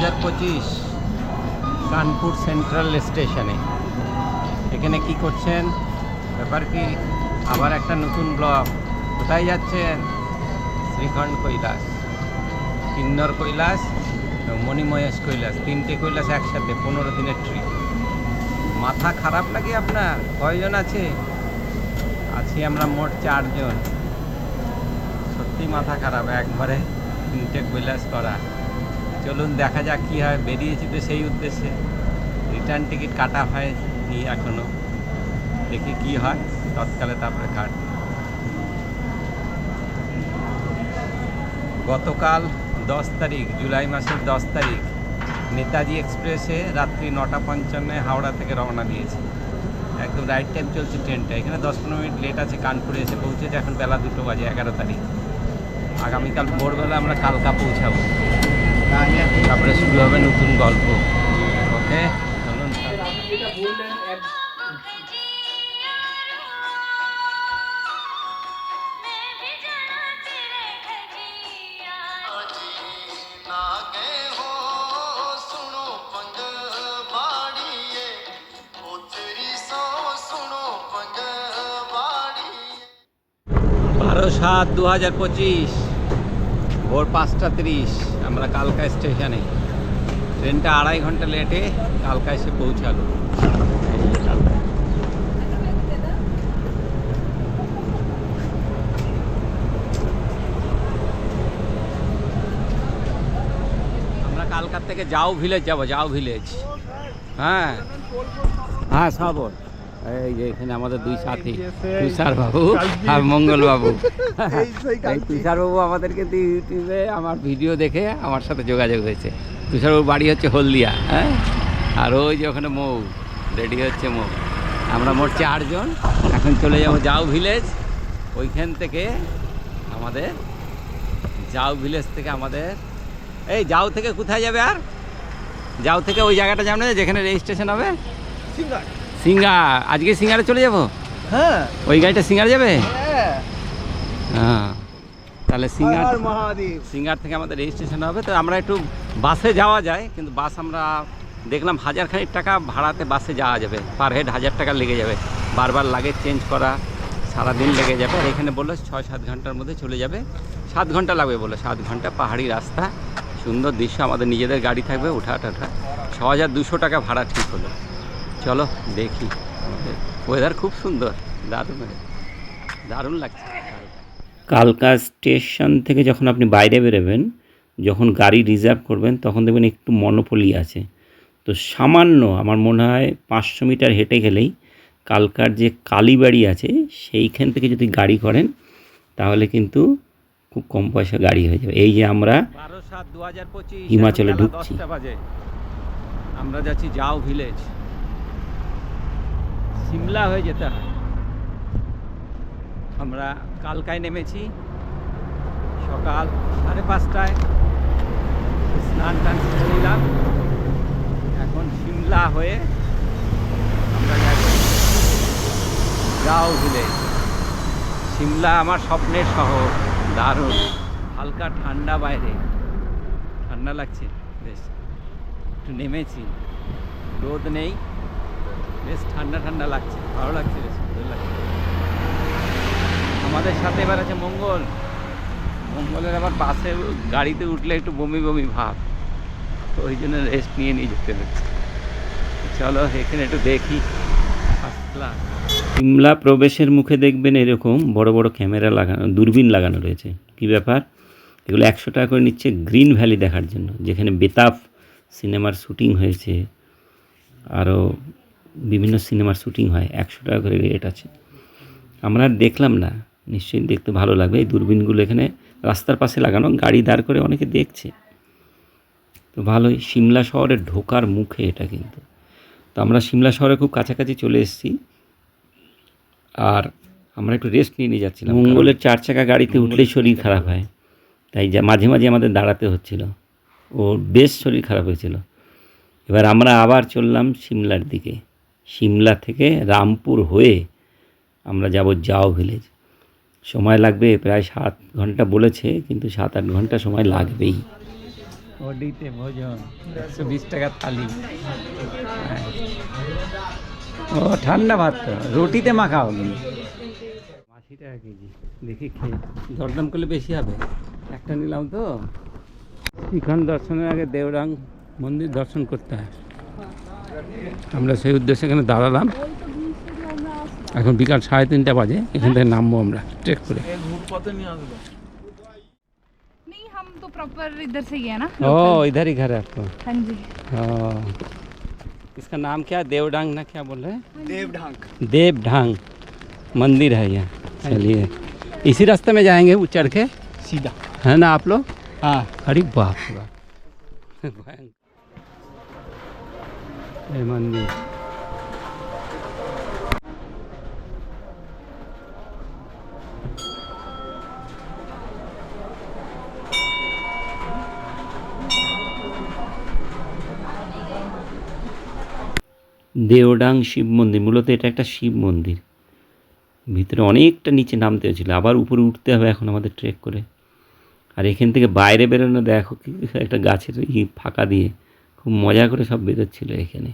হাজার পঁচিশ কানপুর সেন্ট্রাল স্টেশনে। এখানে কি করছেন? ব্যাপার কি, আবার একটা নতুন ব্লক। কোথায় যাচ্ছেন? শ্রীখণ্ড কৈলাস। কিন্নর কৈলাস মণিমহেশ কৈলাস, তিনটে কৈলাস একসাথে, পনেরো দিনের ট্রিপ মাথা খারাপ লাগে আপনার? কয়জন আছে? আছি আমরা মোট চারজন। সত্যি মাথা খারাপ, একবারে তিনটে কৈলাস করা। চলুন দেখা যাক কী হয় বেরিয়েছি তো সেই উদ্দেশ্যে। রিটার্ন টিকিট কাটা হয়নি এখনও দেখি কি হয়, তৎকালে তারপরে কাট গতকাল দশ তারিখ, জুলাই মাসের দশ তারিখ, নেতাজি এক্সপ্রেসে রাত্রি নটা পঞ্চান্নে হাওড়া থেকে রওনা দিয়েছি। একদম রাইট টাইম চলছে ট্রেনটা এখানে দশ পনেরো মিনিট লেট আছে, কানপুরে এসে পৌঁছেছে। এখন বেলা দুটো বাজে এগারো তারিখ। আগামীকাল ভোরবেলা আমরা কালকা পৌঁছাবো। তারপরে শুরু হবে নতুন গল্প। ওকে? চলুন বারো সাত দু হাজার পঁচিশ, ভোর পাঁচটা তিরিশ। আমরা কালকা স্টেশনে ট্রেনটা আড়াই ঘণ্টা লেটে কালকা এসে পৌঁছালো এই যে কালকা। আমরা কালকার থেকে যাও ভিলেজ যাব, যাও ভিলেজ হ্যাঁ হ্যাঁ সব ওর। এই যে এখানে আমাদের দুই সাথী তুষার বাবু আর মঙ্গল বাবু এই তুষার বাবু আমাদেরকে ইউটিউবে আমার ভিডিও দেখে আমার সাথে যোগাযোগ হয়েছে। তুষার বাবু বাড়ি হচ্ছে হলদিয়া হ্যাঁ? আর ওই যে ওখানে মৌ রেডি হচ্ছে মৌ। আমরা মোট চারজন এখন চলে যাব যাও ভিলেজ। ওইখান থেকে আমাদের যাও ভিলেজ থেকে আমাদের। এই যাও থেকে কোথায় যাবে আর? যাও থেকে ওই জায়গাটা যাবে যেখানে রেজিস্ট্রেশন হবে। সিঙ্গার আজকে সিঙ্গারে চলে যাব? হ্যাঁ। ওই গাড়িটা সিঙ্গার যাবে? হ্যাঁ। তাহলে সিঙ্গার সিঙ্গার থেকে আমাদের রেজিস্ট্রেশন হবে। তো আমরা একটু বাসে যাওয়া যায় কিন্তু বাস আমরা দেখলাম হাজার খানিক টাকা ভাড়াতে বাসে যাওয়া যাবে। পার হেড হাজার টাকা লেগে যাবে। বারবার লাগে চেঞ্জ করা সারাদিন লেগে যাবে। আর এখানে বলল ছয় সাত ঘণ্টার মধ্যে চলে যাবে। সাত ঘণ্টা লাগবে বলে সাত ঘণ্টা পাহাড়ি রাস্তা। সুন্দর দৃশ্য। আমাদের নিজেদের গাড়ি থাকবে উঠা টাঠা ছ হাজার দুশো টাকা ভাড়া ঠিক হলো। চলো দেখি। আমাদের ওয়েদার খুব সুন্দর দারুণ দারুণ লাগছে। কালকা স্টেশন থেকে যখন আপনি বাইরে বেরোবেন যখন গাড়ি রিজার্ভ করবেন তখন দেখবেন একটু মনোপলি আছে। তো সামান্য আমার মনে হয় পাঁচশো মিটার হেঁটে গেলেই কালকার যে কালীবাড়ি আছে সেইখান থেকে যদি গাড়ি করেন তাহলে কিন্তু খুব কম পয়সা গাড়ি হয়ে যাবে। এই যে আমরা হিমাচলে ঢুকছি। আমরা যাচ্ছি যাও ভিলেজ সিমলা হয়ে যেতে হয়। আমরা কালকায় নেমেছি। সকাল সাড়ে পাঁচটায় স্নান টান করে নিলাম। এখন সিমলা হয়ে আমরা যাচ্ছি যাও ভিলেজ সিমলা আমার স্বপ্নের শহর। দারুণ। হালকা ঠান্ডা বাইরে। ঠান্ডা লাগছে, বেশ। একটু নেমেছি। রোদ নেই। বেশ ঠান্ডা ঠান্ডা লাগছে, ভালো লাগছে বেশ লাগছে। আমাদের সাথে এবার আছে মঙ্গল। মঙ্গলের আবার বাসে গাড়িতে উঠলে একটু বমি বমি ভাব। তো ওই জন্য রেস্ট নিয়ে নিয়ে যেতে হচ্ছে চলো, এখানে একটু দেখি। সিমলা প্রবেশের মুখে দেখবেন এরকম বড় বড় ক্যামেরা লাগানো, দূরবীন লাগানো রয়েছে। কি ব্যাপার? এগুলো একশো টাকা করে নিচ্ছে গ্রিন ভ্যালি দেখার জন্য, যেখানে বেতাব সিনেমার শুটিং হয়েছে। আরও বিভিন্ন সিনেমার শুটিং হয় একশো টাকা করে রেট আছে। আমরা আর দেখলাম না নিশ্চয়ই দেখতে ভালো লাগবে। এই দূরবীনগুলো এখানে রাস্তার পাশে লাগানো গাড়ি দাঁড় করে অনেকে দেখছে। তো ভালোই সিমলা শহরে ঢোকার মুখে এটা কিন্তু। তো আমরা সিমলা শহরে খুব কাছাকাছি চলে এসেছি। আর আমরা একটু রেস্ট নিয়ে নিয়ে যাচ্ছিলাম। মঙ্গলের চার চাকা গাড়িতে উঠলেই শরীর খারাপ হয়। তাই যা মাঝে মাঝে আমাদের দাঁড়াতে হচ্ছিল। ওর বেশ শরীর খারাপ হয়েছিল। এবার আমরা আবার চললাম সিমলার দিকে। সিমলা থেকে রামপুর হয়ে আমরা যাব যাও ভিলেজ সময় লাগবে প্রায় সাত ঘণ্টা বলেছে কিন্তু সাত আট ঘণ্টা সময় লাগবেই। ওডিতে ভোজন একশো বিশ টাকা থালি। ও ঠান্ডা ভাত তো রুটিতে মাখাও কিন্তু আশি টাকা কেজি দেখি খেয়ে দরদাম করলে বেশি হবে। একটা নিলাম তো। শিখন দর্শনের আগে দেওরাং মন্দির দর্শন করতে হয়। আমরা সেই উদ্দেশ্যে এখানে দাঁড়ালাম এখন বিকাল সাড়ে তিনটা বাজে এখান থেকে নামবো আমরা ট্রেক করে नहीं हम तो प्रॉपर इधर से ही है ना ओ इधर ही घर है आपको हाँ जी हाँ इसका नाम क्या है देवडांग ना क्या बोल रहे हैं देवढांग देवढांग मंदिर है यहाँ चलिए इसी रास्ते में जाएंगे वो चढ़ के सीधा है ना आप लोग हाँ अरे बाप रे बाप भयंकर। এই দেওডাং শিব মন্দির, মূলত এটা একটা শিব মন্দির। ভিতরে অনেকটা নিচে নামতে হয়েছিল, আবার উপরে উঠতে হবে এখন আমাদের ট্রেক করে। আর এখান থেকে বাইরে বেরোনো, দেখো কি, একটা গাছের ই ফাঁকা দিয়ে। খুব মজা করে সব বেরোচ্ছিলো এখানে।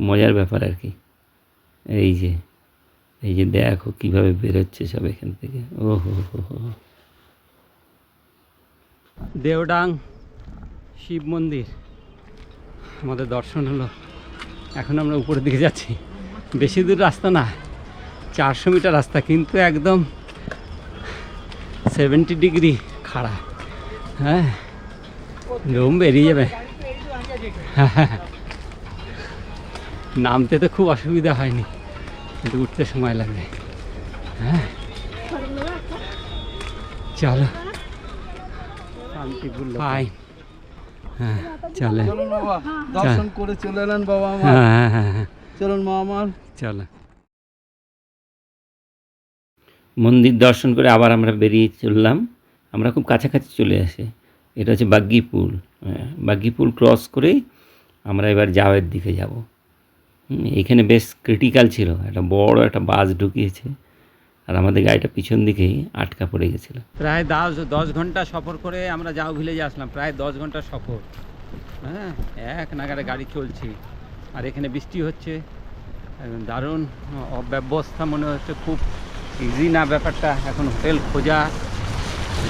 মজার ব্যাপার আর কি। এই যে এই যে দেখো কীভাবে বেরোচ্ছে সব এখান থেকে। ও হো হো হো। দেওডাং শিব মন্দির। আমাদের দর্শন হলো। এখন আমরা উপরের দিকে যাচ্ছি। বেশি দূর রাস্তা না, চারশো মিটার রাস্তা, কিন্তু একদম সেভেন্টি ডিগ্রি খাড়া। হ্যাঁ লোম বেরিয়ে যাবে। নামতে তো খুব অসুবিধা হয়নি কিন্তু উঠতে সময় লাগবে। হ্যাঁ? চলো। পাই হ্যাঁ চলে। দর্শন করে চলে এলেন বাবা আমার। হ্যাঁ হ্যাঁ হ্যাঁ হ্যাঁ। চলুন মা আমার। চলো। মন্দির দর্শন করে আবার আমরা বেরিয়ে চললাম। আমরা খুব কাছাকাছি চলে আসে। এটা হচ্ছে বাগ্গিপুল হ্যাঁ বাগ্গিপুল ক্রস করেই আমরা এবার জাওয়ের দিকে যাব। এখানে বেশ ক্রিটিক্যাল ছিল, একটা বড় একটা বাস ঢুকিয়েছে, আর আমাদের গাড়িটা পিছন দিকেই আটকা পড়ে গেছিল। প্রায় দশ দশ ঘণ্টা সফর করে আমরা যাও ভিলেজে আসলাম, প্রায় দশ ঘণ্টা সফর। হ্যাঁ এক নাগারে গাড়ি চলছে, আর এখানে বৃষ্টি হচ্ছে। দারুণ অব্যবস্থা মনে হচ্ছে, খুব ইজি না ব্যাপারটা। এখন হোটেল খোঁজা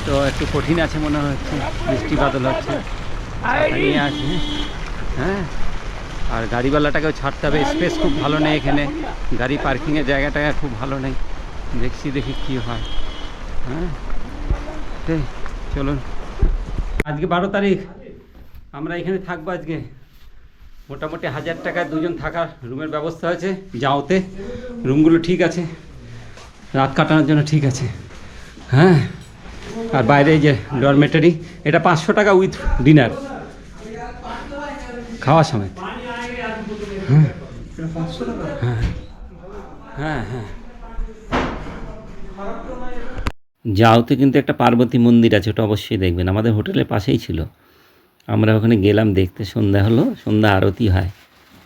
তো একটু কঠিন আছে মনে হচ্ছে, বৃষ্টি বাদল হচ্ছে। হ্যাঁ? আর গাড়িওয়ালাটাকেও ছাড়তে হবে, স্পেস খুব ভালো নেই এখানে। গাড়ি পার্কিংয়ের জায়গাটা খুব ভালো নেই। দেখছি, দেখি কী হয়। হ্যাঁ? চলুন। আজকে বারো তারিখ। আমরা এখানে থাকব আজকে। মোটামুটি হাজার টাকায় দুজন থাকার রুমের ব্যবস্থা আছে যাওতে রুমগুলো ঠিক আছে। রাত কাটানোর জন্য ঠিক আছে। হ্যাঁ? আর বাইরে যে ডরমেটারি, এটা পাঁচশো টাকা উইথ ডিনার। খাওয়ার সময়। হ্যাঁ। হ্যাঁ হ্যাঁ। যাওতে কিন্তু একটা পার্বতী মন্দির আছে, ওটা অবশ্যই দেখবেন। আমাদের হোটেলের পাশেই ছিল। আমরা ওখানে গেলাম, দেখতে সন্ধ্যা হলো, সন্ধ্যা আরতি হয়।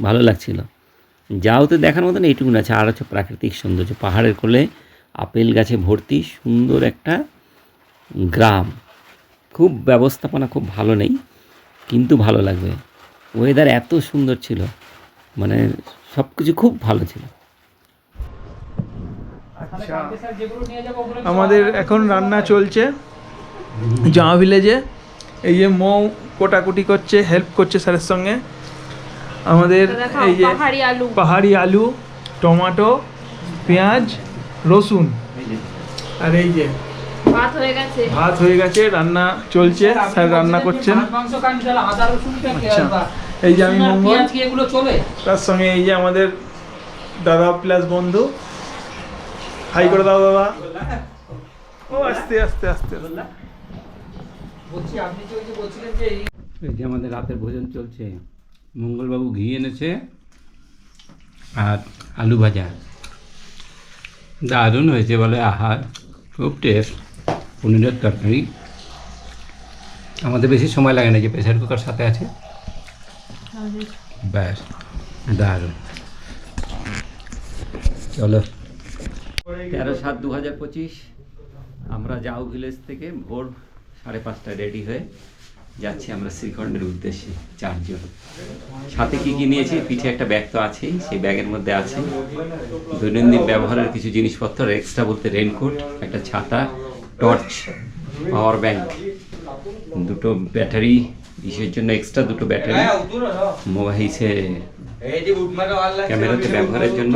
ভালো লাগছিল। যাওতে দেখার মতন এইটুকুন আছে। আর হচ্ছে প্রাকৃতিক সৌন্দর্য, পাহাড়ের কোলে আপেল গাছে ভর্তি, সুন্দর একটা গ্রাম। খুব ব্যবস্থাপনা খুব ভালো নেই কিন্তু ভালো লাগবে। ওয়েদার এত সুন্দর ছিল মানে সব কিছু খুব ভালো ছিল। আমাদের এখন রান্না চলছে জামা ভিলেজে। এই যে মৌ কোটাকুটি করছে হেল্প করছে স্যারের সঙ্গে। আমাদের এই যে পাহাড়ি আলু টমাটো পেঁয়াজ রসুন। আর এই যে ভাত হয়ে গেছে। ভাত হয়ে গেছে রান্না চলছে স্যার রান্না করছেন। আচ্ছা। এই যে আমি মঙ্গল তার সঙ্গে এই যে আমাদের দাদা প্লাস বন্ধু। হাই করে দাও দাদা। ও আস্তে আস্তে আস্তে আস্তে। এই যে আমাদের রাতের ভোজন চলছে। মঙ্গলবাবু ঘি এনেছে আর আলু ভাজা। দারুণ হয়েছে বলে আহার খুব টেস্ট পনিরের তরকারি। আমাদের বেশি সময় লাগে না যে প্রেসার কুকার সাথে আছে। ব্যাস, দারুণ। চলো। তেরো সাত দু হাজার পঁচিশ, আমরা যাও ভিলেজ থেকে ভোর সাড়ে পাঁচটায় রেডি হয়ে যাচ্ছি আমরা শ্রীখণ্ডের উদ্দেশ্যে চারজন। সাথে কি কি নিয়েছি? পিঠে একটা ব্যাগ তো আছেই, সেই ব্যাগের মধ্যে আছে দৈনন্দিন ব্যবহারের কিছু জিনিসপত্র এক্সট্রা বলতে রেনকোট একটা ছাতা টর্চ পাওয়ার ব্যাংক দুটো ব্যাটারি ইসের জন্য এক্সট্রা দুটো ব্যাটারি মোবাইসে ক্যামেরাতে ব্যবহারের জন্য।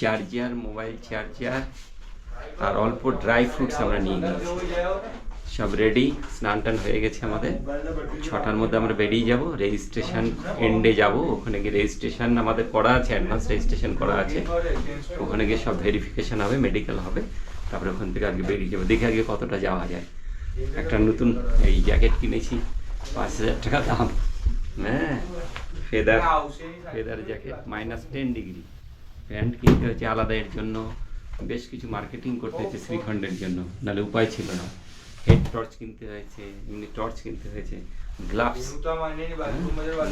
চার্জার মোবাইল চার্জার আর অল্প ড্রাই ফ্রুটস আমরা নিয়ে নিয়েছি। সব রেডি স্নান টান হয়ে গেছে আমাদের। ছটার মধ্যে আমরা বেরিয়ে যাব রেজিস্ট্রেশন এন্ডে যাব। ওখানে গিয়ে রেজিস্ট্রেশন আমাদের করা আছে অ্যাডভান্স রেজিস্ট্রেশন করা আছে। ওখানে গিয়ে সব ভেরিফিকেশন হবে মেডিকেল হবে। তারপরে ওখান থেকে আগে বেরিয়ে যাব। দেখে আগে কতটা যাওয়া যায়। একটা নতুন এই জ্যাকেট কিনেছি পাঁচ হাজার টাকা দাম। হ্যাঁ feather feather jacket minus ten degree pant কিনতে হয়েছে আলাদা এর জন্য। বেশ কিছু মার্কেটিং করতে হয়েছে শ্রীখণ্ডের জন্য। নাহলে উপায় ছিল না। হেড টর্চ কিনতে হয়েছে এমনি টর্চ কিনতে হয়েছে। গ্লাভস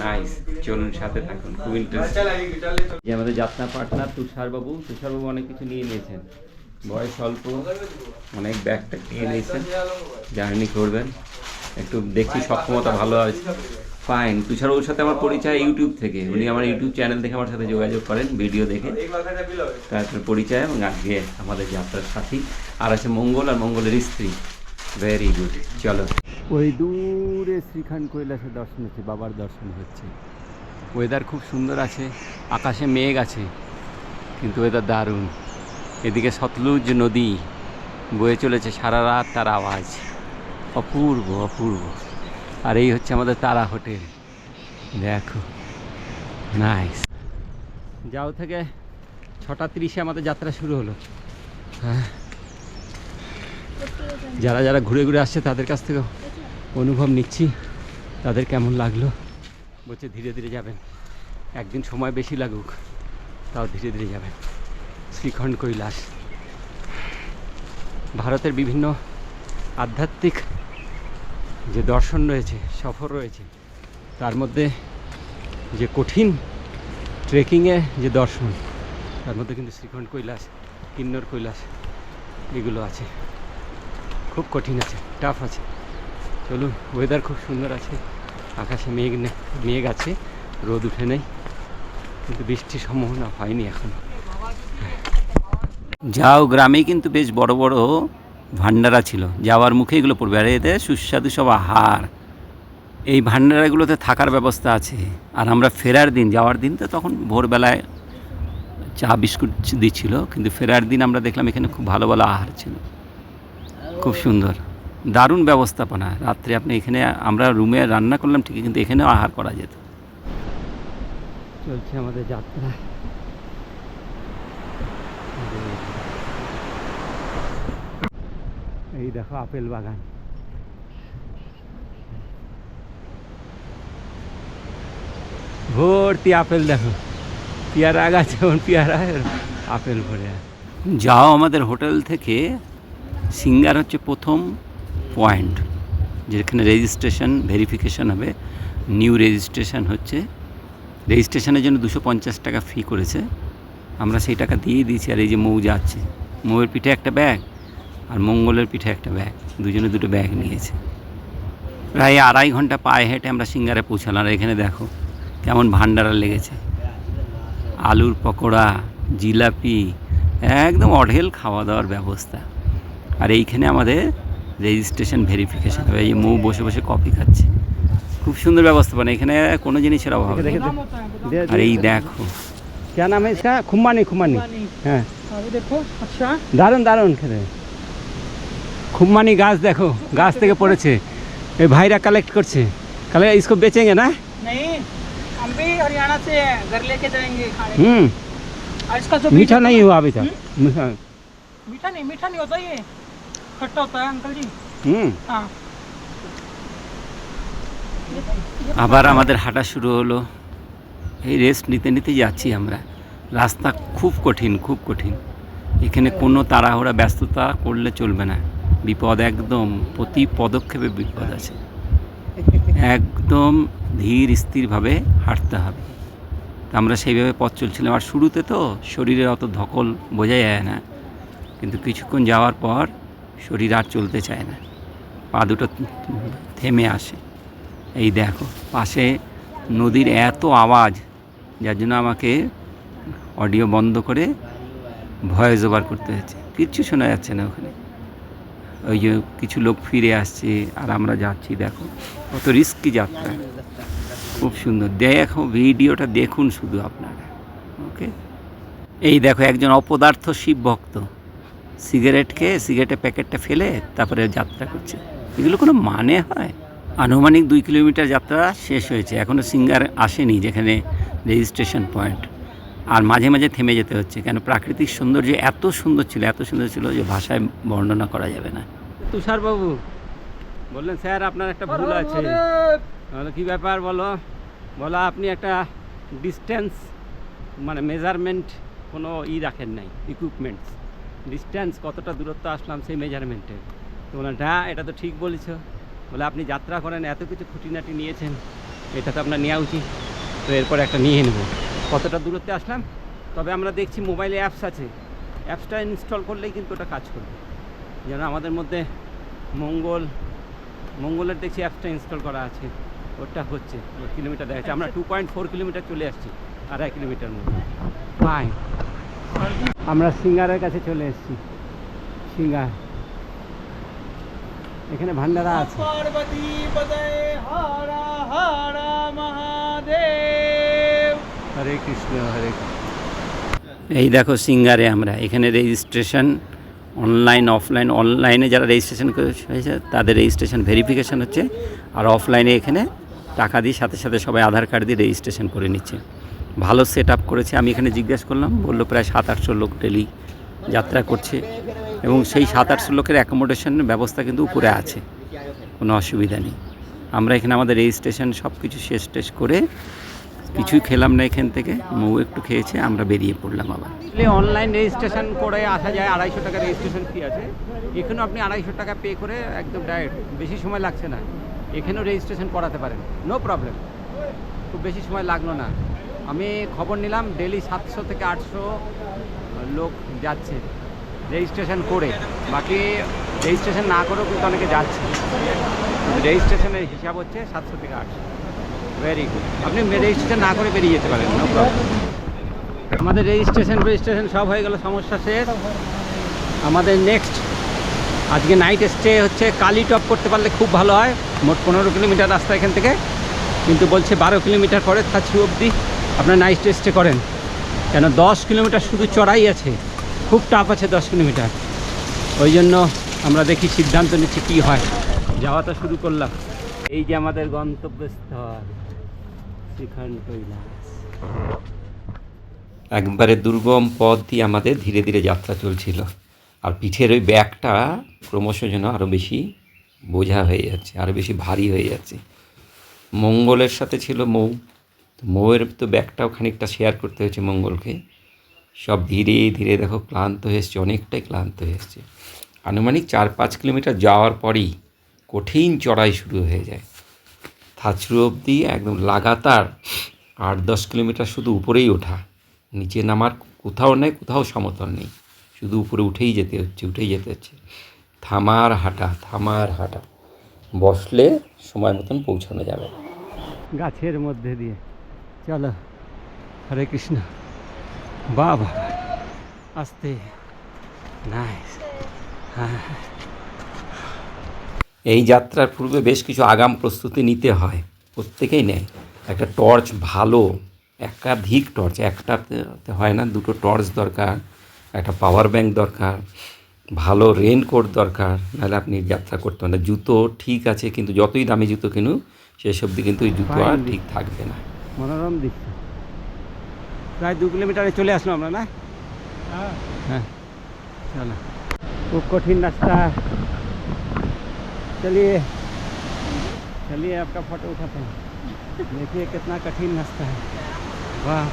নাইস চলুন সাথে থাকুন খুব ইন্টারেস্ট যে আমাদের যাত্রা পার্টনার তুষারবাবু তুষারবাবু অনেক কিছু নিয়ে নিয়েছেন। বয়স অল্প। অনেক ব্যাগ ট্যাগ নিয়ে নিয়েছেন। জার্নি করবেন। একটু দেখছি সক্ষমতা ভালো আছে। ফাইন তুষার ওর সাথে আমার পরিচয় ইউটিউব থেকে। উনি আমার ইউটিউব চ্যানেল দেখে আমার সাথে যোগাযোগ করেন ভিডিও দেখে। তারপর পরিচয় এবং আজকে আমাদের যাত্রার সাথী। আর আছে মঙ্গল আর মঙ্গলের স্ত্রী। ভেরি গুড চলো। ওই দূরে শ্রীখান কৈলাসের দর্শন হচ্ছে, বাবার দর্শন হচ্ছে। ওয়েদার খুব সুন্দর আছে, আকাশে মেঘ আছে, কিন্তু ওয়েদার দারুণ। এদিকে সতলুজ নদী বয়ে চলেছে সারা রাত তার আওয়াজ। অপূর্ব অপূর্ব। আর এই হচ্ছে আমাদের তারা হোটেল। দেখো নাইস যাও থেকে ছটা তিরিশে আমাদের যাত্রা শুরু হলো। হ্যাঁ। যারা যারা ঘুরে ঘুরে আসছে তাদের কাছ থেকে অনুভব নিচ্ছি, তাদের কেমন লাগল? বলছে ধীরে ধীরে যাবেন। একদিন সময় বেশি লাগুক, তাও ধীরে ধীরে যাবেন। শ্রীখণ্ড কৈলাস। ভারতের বিভিন্ন আধ্যাত্মিক যে দর্শন রয়েছে, সফর রয়েছে, তার মধ্যে যে কঠিন ট্রেকিংয়ে যে দর্শন, তার মধ্যে কিন্তু শ্রীখণ্ড কৈলাস, কিন্নর কৈলাস, এগুলো আছে। খুব কঠিন আছে টাফ আছে। চলুন ওয়েদার খুব সুন্দর আছে। আকাশে মেঘ মেঘ আছে, রোদ উঠে নেই। কিন্তু বৃষ্টির সম্ভাবনা হয়নি এখন। যাও গ্রামে কিন্তু বেশ বড় বড় ভান্ডারা ছিল। যাওয়ার মুখে এগুলো পড়বে। আর এতে সুস্বাদু সব আহার। এই ভান্ডারাগুলোতে থাকার ব্যবস্থা আছে। আর আমরা ফেরার দিন, যাওয়ার দিন তো তখন ভোরবেলায় চা, বিস্কুট দিচ্ছিল, কিন্তু ফেরার দিন আমরা দেখলাম এখানে খুব ভালো ভালো আহার ছিল। খুব সুন্দর। দারুণ ব্যবস্থাপনা। রাত্রে আপনি এখানে, আমরা রুমে রান্না করলাম ঠিকই, কিন্তু এখানেও আহার করা যেত। চলছে আমাদের যাত্রা। এই দেখো আপেল বাগান। ভর্তি আপেল দেখো। পেয়ারা গাছ যেমন পেয়ারা, আপেল ভরে যাও আমাদের হোটেল থেকে। সিঙ্গার হচ্ছে প্রথম পয়েন্ট, যেখানে রেজিস্ট্রেশন, ভেরিফিকেশন হবে। নিউ রেজিস্ট্রেশন হচ্ছে। রেজিস্ট্রেশনের জন্য দুশো পঞ্চাশ টাকা ফি করেছে। আমরা সেই টাকা দিয়ে দিয়েছি আর এই যে মৌ যাচ্ছে। মৌয়ের পিঠে একটা ব্যাগ। আর মঙ্গলের পিঠে একটা ব্যাগ দুজনে দুটো ব্যাগ নিয়েছে প্রায় আড়াই ঘন্টা পায়ে হেঁটে আমরা সিঙ্গারে পৌঁছালাম আর এখানে দেখো কেমন ভান্ডারা লেগেছে আলুর পকোড়া জিলাপি একদম অঢেল খাওয়া দাওয়ার ব্যবস্থা আর এইখানে আমাদের রেজিস্ট্রেশন ভেরিফিকেশন হবে এই যে মৌ বসে বসে কফি খাচ্ছে খুব সুন্দর ব্যবস্থাপনা এখানে কোনো জিনিসের অভাব নেই আর এই দেখো क्या नाम है इसका खुम्बानी खुम्बानी হ্যাঁ দেখো আচ্ছা দারুণ দারুণ খেতে খুম্মানি গাছ দেখো গাছ থেকে পড়েছে এই ভাইরা কালেক্ট করছে কালে इसको बेचेंगे ना नहीं हम भी हरियाणा से हैं घर लेके जाएंगे खाने हम्म और इसका जो मीठा बीज नहीं होता हुआ अभी तक मीठा है- मीठा नहीं मीठा नहीं होता ये खट्टा होता है अंकल जी হুম हाँ আবার আমাদের হাঁটা শুরু হলো এই রেস্ট নিতে নিতে যাচ্ছি আমরা রাস্তা খুব কঠিন খুব কঠিন এখানে কোনো তাড়াহুড়া ব্যস্ততা করলে চলবে না বিপদ একদম প্রতি পদক্ষেপে বিপদ আছে। একদম ধীর স্থিরভাবে হাঁটতে হবে। তা আমরা সেইভাবে পথ চলছিলাম। আর শুরুতে তো শরীরের অত ধকল বোঝা যায় না। কিন্তু কিছুক্ষণ যাওয়ার পর শরীর আর চলতে চায় না। পা দুটো থেমে আসে। এই দেখো পাশে নদীর এত আওয়াজ যার জন্য আমাকে অডিও বন্ধ করে ভয়েস ওভার করতে হয়েছে কিচ্ছু শোনা যাচ্ছে না ওখানে। ওই যে কিছু লোক ফিরে আসছে আর আমরা যাচ্ছি, দেখো। কত রিস্কি যাত্রা। খুব সুন্দর। দেখো, ভিডিওটা দেখুন শুধু আপনারা। ওকে এই দেখো, একজন অপদার্থ শিব ভক্ত। সিগারেট খেয়ে সিগারেটের প্যাকেটটা ফেলে তারপরে যাত্রা করছে। এগুলো কোনো মানে হয়? আনুমানিক দুই কিলোমিটার যাত্রা শেষ হয়েছে। এখনও সিঙ্গার আসেনি যেখানে রেজিস্ট্রেশন পয়েন্ট আর মাঝে মাঝে থেমে যেতে হচ্ছে কেন? প্রাকৃতিক সৌন্দর্য এত সুন্দর ছিল এত সুন্দর ছিল যে ভাষায় বর্ণনা করা যাবে না। তুষারবাবু বললেন স্যার আপনার একটা ভুল আছে। বলো। কী ব্যাপার বলো? বলো আপনি একটা ডিস্টেন্স মানে মেজারমেন্ট কোনো ই রাখেন নাই ইকুইপমেন্টস ডিস্টেন্স কতটা দূরত্ব আসলাম সেই মেজারমেন্টে তো বললাম হ্যাঁ এটা তো ঠিক বলেছ। বলে আপনি যাত্রা করেন এত কিছু খুঁটিনাটি নিয়েছেন এটা তো আপনার নেওয়া উচিত। তো এরপর একটা নিয়ে নেব। কতটা দূরত্বে আসলাম তবে আমরা দেখছি মোবাইলে অ্যাপস আছে। অ্যাপসটা ইনস্টল করলেই কিন্তু ওটা কাজ করবে। যেন আমাদের মধ্যে মঙ্গল মঙ্গলের দেখছি অ্যাপসটা ইনস্টল করা আছে। ওটা হচ্ছে কিলোমিটার দেখা যাচ্ছে। আমরা টু পয়েন্ট ফোর কিলোমিটার চলে আসছি আড়াই কিলোমিটার মধ্যে। ফাইন আমরা সিঙ্গারের কাছে চলে এসেছি। সিঙ্গার। এখানে ভান্ডারা আছে। পার্বতী পদে হারা হারা মহাদেব। হরে কৃষ্ণ, হরে এই দেখো সিঙ্গারে আমরা, এখানে রেজিস্ট্রেশন অনলাইন, অফলাইন, অনলাইনে যারা রেজিস্ট্রেশন হয়েছে, তাদের রেজিস্ট্রেশন ভেরিফিকেশন হচ্ছে, আর অফলাইনে এখানে টাকা দিয়ে সাথে সাথে সবাই আধার কার্ড দিয়ে রেজিস্ট্রেশন করে নিচ্ছে। ভালো সেট আপ করেছে, আমি এখানে জিজ্ঞেস করলাম, বলল প্রায় সাত আটশো লোক ডেলি যাত্রা করছে, এবং সেই সাত আটশো লোকের অ্যাকোমোডেশনের ব্যবস্থা কিন্তু উপরে আছে, কোনো অসুবিধা নেই। আমরা এখানে আমাদের রেজিস্ট্রেশন সব কিছু শেষ টেস করে কিছুই খেলাম না এখান থেকে। মৌ একটু খেয়েছে, আমরা বেরিয়ে পড়লাম আবার। অনলাইন রেজিস্ট্রেশন করে আসা যায়, আড়াইশো টাকা রেজিস্ট্রেশন ফি আছে। এখানেও আপনি আড়াইশো টাকা পে করে একদম ডাইরেক্ট বেশি সময় লাগছে না। এখানেও রেজিস্ট্রেশন করাতে পারেন নো প্রবলেম খুব বেশি সময় লাগল না। আমি খবর নিলাম ডেলি সাতশো থেকে আটশো লোক যাচ্ছে রেজিস্ট্রেশন করে। বাকি রেজিস্ট্রেশন না করেও কিন্তু অনেকে যাচ্ছে। রেজিস্ট্রেশনের হিসাব হচ্ছে সাতশো থেকে আটশো। ভেরি গুড আপনি রেজিস্ট্রেশন না করে বেরিয়ে যেতে পারেন নো আমাদের রেজিস্ট্রেশন রেজিস্ট্রেশন সব হয়ে গেল, সমস্যা শেষ। আমাদের নেক্সট আজকে নাইট স্টে হচ্ছে কালি টপ করতে পারলে খুব ভালো হয়। মোট পনেরো কিলোমিটার রাস্তা এখান থেকে, কিন্তু বলছে বারো কিলোমিটার পরে থাকছি অবধি আপনার নাইট স্টে করেন। কেন দশ কিলোমিটার শুধু চড়াই আছে, খুব টাফ আছে দশ কিলোমিটার। ওই জন্য আমরা দেখি সিদ্ধান্ত নিচ্ছি কী হয়। যাওয়াটা শুরু করলাম। এই যে আমাদের গন্তব্যস্থল। একবারে দুর্গম পথ দিয়ে আমাদের ধীরে ধীরে যাত্রা চলছিল। আর পিঠের ওই ব্যাগটা ক্রমশ যেন আরও বেশি বোঝা হয়ে যাচ্ছে আরও বেশি ভারী হয়ে যাচ্ছে। মঙ্গলের সাথে ছিল মৌ। তো মৌয়ের তো ব্যাগটাও খানিকটা শেয়ার করতে হয়েছে মঙ্গলকে। সব ধীরে ধীরে দেখো ক্লান্ত হয়ে এসছে, অনেকটাই ক্লান্ত হয়ে এসছে। আনুমানিক চার পাঁচ কিলোমিটার যাওয়ার পরেই কঠিন চড়াই শুরু হয়ে যায়। থাচরু অবধি একদম লাগাতার আট দশ কিলোমিটার শুধু উপরেই ওঠা। নিচে নামার কোথাও নেই, কোথাও সমতল নেই। শুধু উপরে উঠেই যেতে হচ্ছে, উঠেই যেতে হচ্ছে। থামার হাঁটা থামার হাঁটা। বসলে সময় মতন পৌঁছানো যাবে। গাছের মধ্যে দিয়ে। চলো, হরে কৃষ্ণ। বাহ আস্তে। নাইস হ্যাঁ। এই যাত্রার পূর্বে বেশ কিছু আগাম প্রস্তুতি নিতে হয়। প্রত্যেকেই নেয়। একটা টর্চ ভালো একাধিক টর্চ একটাতে হয় না দুটো টর্চ দরকার একটা পাওয়ার ব্যাংক দরকার ভালো রেনকোট দরকার নাহলে আপনি যাত্রা করতে পারেন না। জুতো ঠিক আছে কিন্তু যতই দামি জুতো কিনুন শেষ অবধি কিন্তু ওই জুতো আর ঠিক থাকবে না। মনোরম দৃশ্য। প্রায় দু কিলোমিটারে চলে আসলাম আমরা না? হ্যাঁ। চলো। খুব কঠিন রাস্তা। चलिए। चलिए आपका फ़ोटो उठाते हैं। देखिए कितना कठिन रास्ता है। वाह।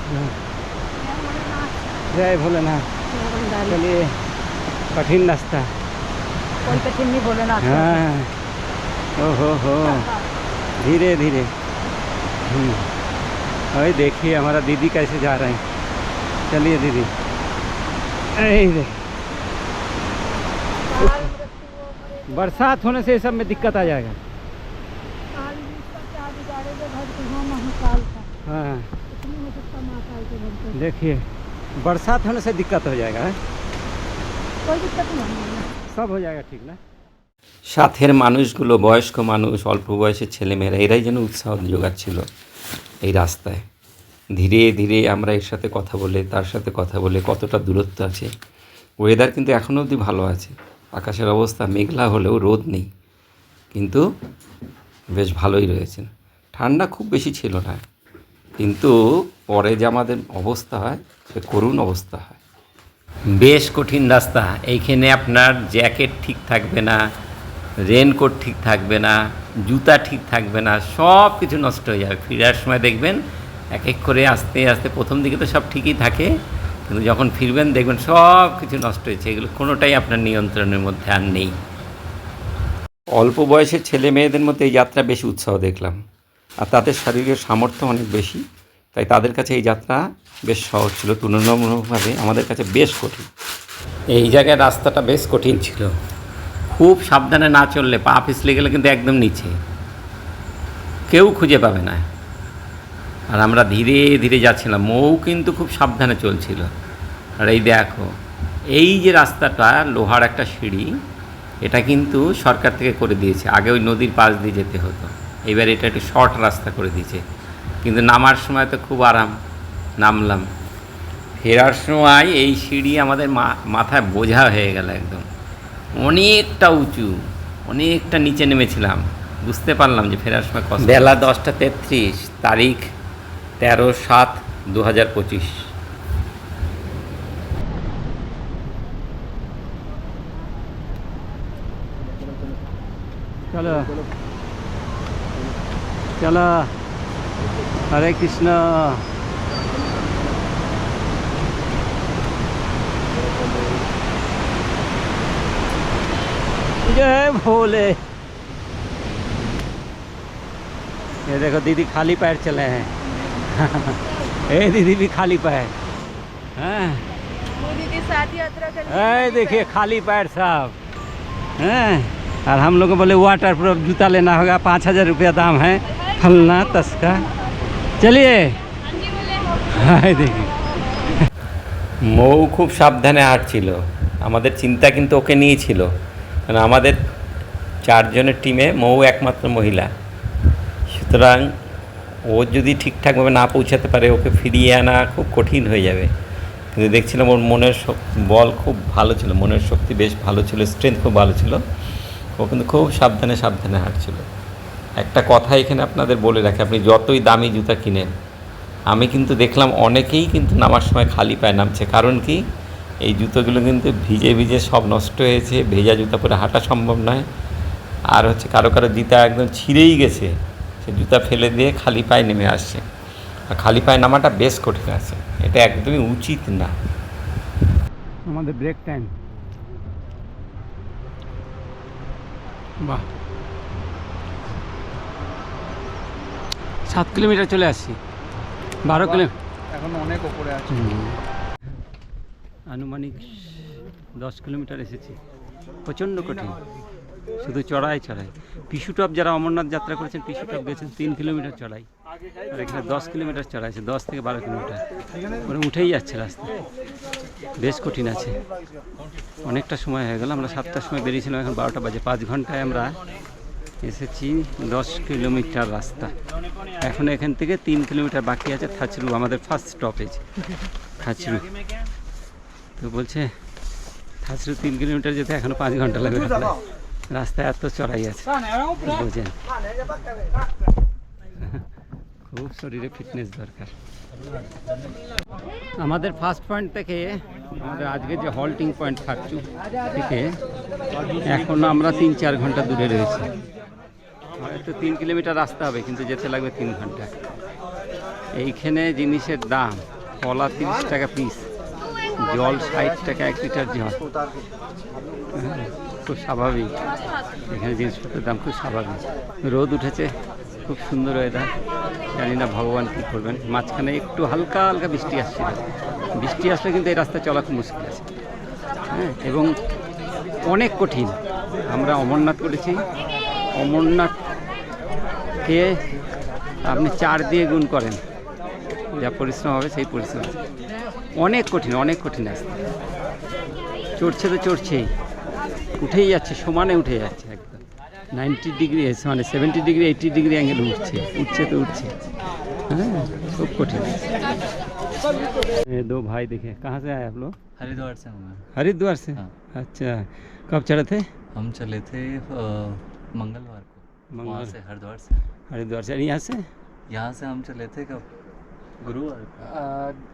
जय भोलेनाथ। चलिए कठिन रास्ता। कोई कठिन नहीं बोले ना हाँ। ओ हो। धीरे धीरे। हम्म। अरे देखिए हमारा दीदी कैसे जा रहे हैं। चलिए दीदी। अरे बरसात होने से ये सब में दिक्कत आ जाएगा हाँ देखिए बरसात होने से दिक्कत हो जाएगा है? सब हो जाएगा ठीक ना সাথের মানুষগুলো বয়স্ক মানুষ অল্প বয়সের ছেলেমেয়েরা এরাই যেন উৎসাহ যোগাচ্ছিল এই রাস্তায় ধীরে ধীরে আমরা এর সাথে কথা বলে তার সাথে কথা বলে কতটা দূরত্ব আছে ওয়েদার কিন্তু এখনও অবধি ভালো আছে আকাশের অবস্থা মেঘলা হলেও রোদ নেই, কিন্তু বেশ ভালোই রয়েছে। ঠান্ডা খুব বেশি ছিল না, কিন্তু পরে যে আমাদের অবস্থা হয়, সে করুণ অবস্থা হয়। বেশ কঠিন রাস্তা, এইখানে আপনার জ্যাকেট ঠিক থাকবে না, রেনকোট ঠিক থাকবে না, জুতা ঠিক থাকবে না, সব কিছু নষ্ট হয়ে যাবে। ফেরার সময় দেখবেন এক এক করে আস্তে আস্তে প্রথম দিকে তো সব ঠিকই থাকে কিন্তু যখন ফিরবেন দেখবেন সব কিছু নষ্ট হয়েছে। এগুলো কোনোটাই আপনার নিয়ন্ত্রণের মধ্যে আর নেই। অল্প বয়সের ছেলে মেয়েদের মধ্যে এই যাত্রা বেশি উৎসাহ দেখলাম। আর তাদের শারীরিক সামর্থ্য অনেক বেশি। তাই তাদের কাছে এই যাত্রা বেশ সহজ ছিল তুলনামূলকভাবে আমাদের কাছে বেশ কঠিন। এই জায়গায় রাস্তাটা বেশ কঠিন ছিল। খুব সাবধানে না চললে পা পিছলে গেলে কিন্তু একদম নিচে। কেউ খুঁজে পাবে না। আর আমরা ধীরে ধীরে যাচ্ছিলাম। মৌ কিন্তু খুব সাবধানে চলছিল। আর এই দেখো, এই যে রাস্তাটা, লোহার একটা সিঁড়ি, এটা কিন্তু সরকার থেকে করে দিয়েছে। আগে ওই নদীর পাশ দিয়ে যেতে হতো। এবার এটা একটু শর্ট রাস্তা করে দিয়েছে। কিন্তু নামার সময় তো খুব আরাম, নামলাম। ফেরার সময় এই সিঁড়ি আমাদের মাথায় বোঝা হয়ে গেল একদম। অনেকটা উঁচু, অনেকটা নিচে নেমেছিলাম। বুঝতে পারলাম যে ফেরার সময় বেলা দশটা তেত্রিশ, তারিখ তেরো সাত দু হাজার পঁচিশ চলো চলো হরে কৃষ্ণ जय भोले ये देखो दीदी खाली पैर चले हैं ए दीदी भी खाली पैर हैं मोदी के साथ यात्रा कर ए देखिए खाली पैर साहब हैं और हम लोग को बोले वाटर प्रूफ जूता लेना होगा पाँच हजार रुपया दाम है फलना तस्का चलिए হাই দেখি মৌ খুব সাবধানে হাঁটছিল আমাদের চিন্তা কিন্তু ওকে নিয়েই ছিল কারণ আমাদের চারজনের টিমে মৌ একমাত্র মহিলা সুতরাং ও যদি ঠিকঠাকভাবে না পৌঁছাতে পারে, ওকে ফিরিয়ে আনা খুব কঠিন হয়ে যাবে। কিন্তু দেখছিলাম ওর মনের বল খুব ভালো ছিল, মনের শক্তি বেশ ভালো ছিল স্ট্রেংথ খুব ভালো ছিল। ও কিন্তু খুব সাবধানে সাবধানে হাঁটছিল। একটা কথা এখানে আপনাদের বলে রাখি, আপনি যতই দামি জুতা কিনেন, আমি কিন্তু দেখলাম অনেকেই কিন্তু নামার সময় খালি পায়ে নামছে। কারণ কি? এই জুতোগুলো কিন্তু ভিজে ভিজে সব নষ্ট হয়েছে, ভেজা জুতা পরে হাঁটা সম্ভব নয়। আর হচ্ছে কারও কারও জুতা একদম ছিঁড়েই গেছে। সে জুতা ফেলে দিয়ে খালি পায়ে নেমে আসছে। আর খালি পায়ে নামাটা বেশ কঠিন আছে। এটা একদমই উচিত না। আমাদের ব্রেক টাইম বাহ। সাত কিলোমিটার চলে আসছি। বারো কিলোমিটার এখন অনেক ওপরে আছে। আনুমানিক দশ কিলোমিটার এসেছি। প্রচণ্ড কঠিন। শুধু চড়াই চড়াই। পিসুটপ যারা অমরনাথ যাত্রা করেছেন পিসুটপ গেছেন তিন কিলোমিটার চড়াই। আর এখানে দশ কিলোমিটার চড়াইছে দশ থেকে বারো কিলোমিটার। ওরা উঠেই যাচ্ছে রাস্তা। বেশ কঠিন আছে। অনেকটা সময় হয়ে গেল, আমরা সাতটার সময় বেরিয়েছিলাম, এখন বারোটা বাজে। পাঁচ ঘন্টায় আমরা এসেছি দশ কিলোমিটার রাস্তা। এখন এখান থেকে তিন কিলোমিটার বাকি আছে, থাচরু, আমাদের ফার্স্ট স্টপেজ থাচরু। তো বলছে, থাচরু তিন কিলোমিটার যেতে এখনও পাঁচ ঘণ্টা লাগবে। রাস্তায় এত চড়াই আছে। বোঝেন। খুব শরীরে ফিটনেস দরকার। আমাদের ফার্স্ট পয়েন্ট থেকে আমাদের আজকে যে হল্টিং পয়েন্ট থাকছু থেকে এখন আমরা তিন চার ঘণ্টা দূরে রয়েছি। হয়তো তিন কিলোমিটার রাস্তা হবে কিন্তু যেতে লাগবে তিন ঘণ্টা। এইখানে জিনিসের দাম কলা তিরিশ টাকা পিস জল ষাট টাকা এক লিটার জল। খুব স্বাভাবিক। এখানে জিনিসপত্রের দাম খুব স্বাভাবিক। রোদ উঠেছে, খুব সুন্দর ওয়েদার জানি না ভগবান কী করবেন। মাঝখানে একটু হালকা হালকা বৃষ্টি আসছিল। বৃষ্টি আসলে কিন্তু এই রাস্তা চলা খুব মুশকিল আছে। হ্যাঁ এবং অনেক কঠিন। আমরা অমরনাথ করেছি। অমরনাথকে আপনি চার দিয়ে গুণ করেন। যা পরিশ্রম হবে সেই পরিশ্রম। অনেক কঠিন অনেক কঠিন আসতে চড়ছে তো চড়ছেই। উঠেই যাচ্ছে সমানে উঠে যাচ্ছে একদম নাইনটি ডিগ্রি মানে seventy degree eighty degree angle উঠছে উঠছে তো উঠছে হ্যাঁ খুব কঠিন ये दो भाई देखे कहाँ से आए आप लोग हरिद्वार से हूँ मैं हरिद्वार से हाँ। अच्छा कब चढ़े थे हम चले थे अ, मंगलवार को वहाँ मंगलवार। से हरिद्वार से हरिद्वार से यहाँ से यहाँ से हम चले थे कब गुरुवार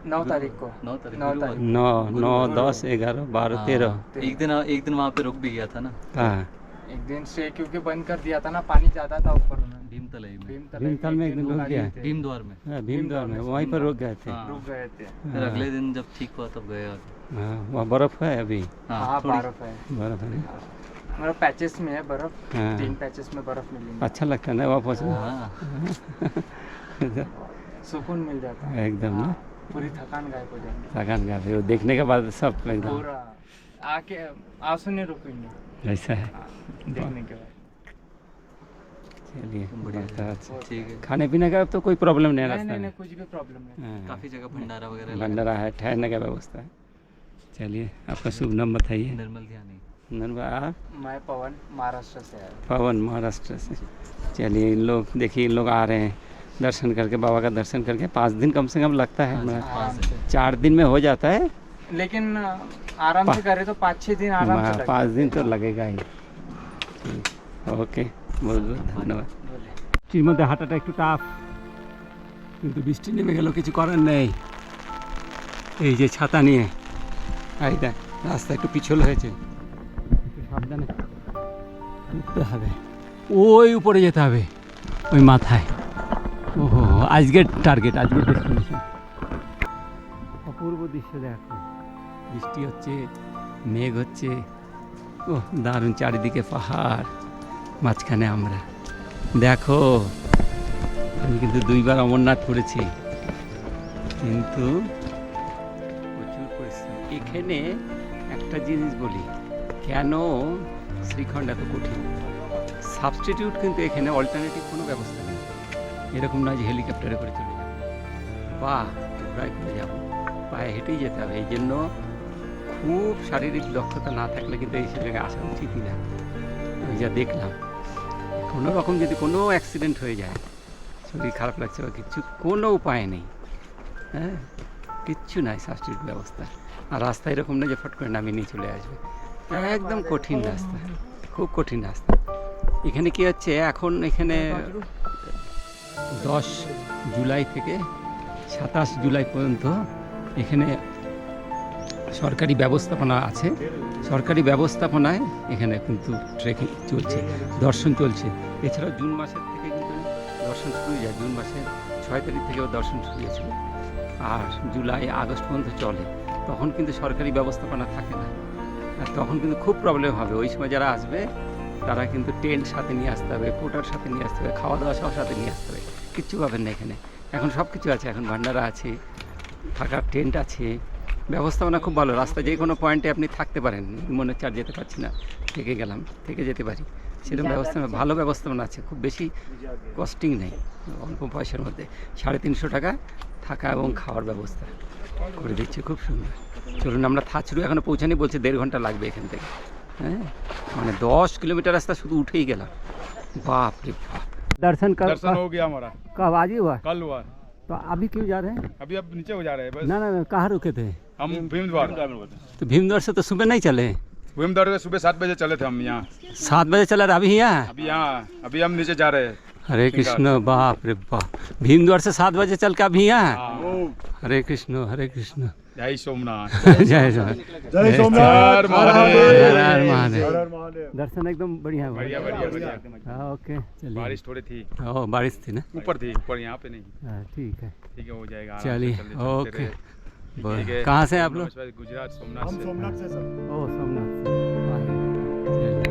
नौ तारीख को। नौ तारीख नौ तारीख। नौ नौ दस ग्यारह बारह हाँ, तेरह। एक दिन एक दिन वहाँ पे रुक भी गया था ना। हाँ। एक दिन स्टे क्योंकि बंद कर दिया था ना पानी ज़्यादा था ऊपर भीमताल में। एक दिन रुक गया दिए थे। में। हाँ, भीमद्वार में वहीं पर रुक गए थे। रुक गए थे। फिर अगले दिन जब ठीक हुआ तब गए। हाँ वहाँ बर्फ़ है अभी। हाँ बर्फ़ है। बर्फ़ है मतलब पैचेस में है बर्फ़। तीन पैचेस में बर्फ़ मिलेंगे अच्छा लगता है ना वहाँ पहुँचना हाँ। सुकून मिल जाता है। एकदम ना? हाँ, पूरी थकान गायब हो जाएगी। थकान का फिर वो देखने के बाद सब एकदम। पूरा आके आँसू नहीं रुकेंगे। ऐसा है? हाँ, देखने के बाद। चलिए बढ़िया अच्छा। ठीक है। खाने पीने का अब तो कोई प्रॉब्लम नहीं है नहीं नहीं कुछ भी प्रॉब्लम नहीं हाँ, काफ़ी जगह भंडारा वगैरह भंडारा है ठहरने का व्यवस्था है। चलिए आपका शुभ नाम बताइए। निर्मल ध्यानी। मैं पवन महाराष्ट्र से पवन महाराष्ट्र से। चलिए इन लोग देखिए इन लोग आ रहे हैं। दर्शन करके बाबा का दर्शन करके पाँच दिन कम से कम लगता है हमारा आराम से चार दिन में हो जाता है लेकिन अ, आराम से करे तो पाँच छः दिन आराम से हाँ, लगेगा। पाँच दिन तो लगेगा ही ठीक, ओके बहुत बहुत ধন্যবাদ বৃষ্টির মধ্যে হাঁটাটা একটু টাফ কিন্তু বৃষ্টি নেমে গেল কিছু করার নেই এই যে ছাতা নিয়ে এই দেখ রাস্তা একটু পিছল হয়েছে একটু সাবধানে উঠতে হবে ওই উপরে যেতে হবে ওই মাথায় ওহো আজকের টার্গেট আজকের ডেস্টিনেশন অপূর্ব দৃশ্য দেখো। বৃষ্টি হচ্ছে মেঘ হচ্ছে ও দারুণ চারিদিকে পাহাড় মাঝখানে আমরা। দেখো আমি কিন্তু দুইবার অমরনাথ করেছি কিন্তু প্রচুর পরিশ্রম। এখানে একটা জিনিস বলি কেন শ্রীখণ্ড এত কঠিন? সাবস্টিটিউট কিন্তু এখানে অল্টারনেটিভ কোনো ব্যবস্থা এরকম নয় যে হেলিকপ্টারে করে চলে যাব। বা করে যাব পায়ে হেঁটেই যেতে হবে। এই জন্য খুব শারীরিক দক্ষতা না থাকলে কিন্তু এই জায়গায় আসা উচিতই না। আমি যা দেখলাম, কোনো রকম যদি কোনো অ্যাক্সিডেন্ট হয়ে যায়, শরীর খারাপ লাগছে বা কিচ্ছু কোনো উপায় নেই। হ্যাঁ? কিচ্ছু নাই সাবস্টিটিউট ব্যবস্থা। আর রাস্তা এরকম না যে ফট করে নামিয়ে নিয়ে চলে আসবে। একদম কঠিন রাস্তা। খুব কঠিন রাস্তা। এখানে কি হচ্ছে? এখন এখানে দশ জুলাই থেকে সাতাশ জুলাই পর্যন্ত এখানে সরকারি ব্যবস্থাপনা আছে। সরকারি ব্যবস্থাপনায় এখানে কিন্তু ট্রেকিং চলছে, দর্শন চলছে। এছাড়াও জুন মাসের থেকে কিন্তু দর্শন শুরু হয়ে যায়। জুন মাসের ছয় তারিখ থেকেও দর্শন শুরু হয়েছিল। আর জুলাই, আগস্ট পর্যন্ত চলে। তখন কিন্তু সরকারি ব্যবস্থাপনা থাকে না। আর তখন কিন্তু খুব প্রবলেম হবে। ওই সময় যারা আসবে, তারা কিন্তু টেন্ট সাথে নিয়ে আসতে হবে পোটার সাথে নিয়ে আসতে হবে খাওয়া দাওয়া সব সাথে নিয়ে আসতে হবে। কিচ্ছু পাবেন না এখানে। এখন সব কিছু আছে এখন ভান্ডারা আছে থাকার টেন্ট আছে ব্যবস্থাপনা খুব ভালো। রাস্তা যে কোনো পয়েন্টে আপনি থাকতে পারেন মনে হচ্ছে আর যেতে পারছি না। থেকে গেলাম থেকে যেতে পারি। সেরকম ব্যবস্থাপনা ভালো ব্যবস্থাপনা আছে খুব বেশি কস্টিং নেই অল্প পয়সার মধ্যে। সাড়ে তিনশো টাকা থাকা এবং খাওয়ার ব্যবস্থা করে দিচ্ছে খুব সুন্দর। চলুন আমরা থাচড়ু এখনও পৌঁছানি বলছে দেড় ঘণ্টা লাগবে এখান থেকে। হ্যাঁ? মানে দশ কিলোমিটার রাস্তা শুধু উঠেই গেলাম। বাপ রে বাপ। दर्शन कर दर्शन हो गया हमारा। कब आज ही हुआ। कल हुआ। तो अभी क्यों जा रहे हैं? अभी अब नीचे हो जा रहे हैं बस। ना ना ना, कहाँ रुके थे? हम भीमद्वार। तो भीमद्वार से तो सुबह नहीं चले? भीमद्वार से सुबह सात बजे चले थे हम यहाँ। सात बजे चला रहे अभी यहाँ? अभी यहाँ अभी हम नीचे जा रहे हैं। हरे कृष्ण बाप रे बाप। भीमद्वार से सात बजे चल के अभी यहाँ हाँ। हरे कृष्ण हरे कृष्ण। जय सोमनाथ। जय जय सोमनाथ। हर हर महादेव। दर्शन एकदम बढ़िया बढ़िया बढ़िया बढ़िया। हाँ ओके चलिए। बारिश थोड़ी थी। ओ बारिश थी ना? ऊपर थी ऊपर यहाँ पे नहीं। हाँ ठीक है। ठीक है हो जाएगा। चलिए ओके। कहाँ से आप लोग? गुजरात सोमनाथ सोमनाथ से सर। ओ सोमनाथ से।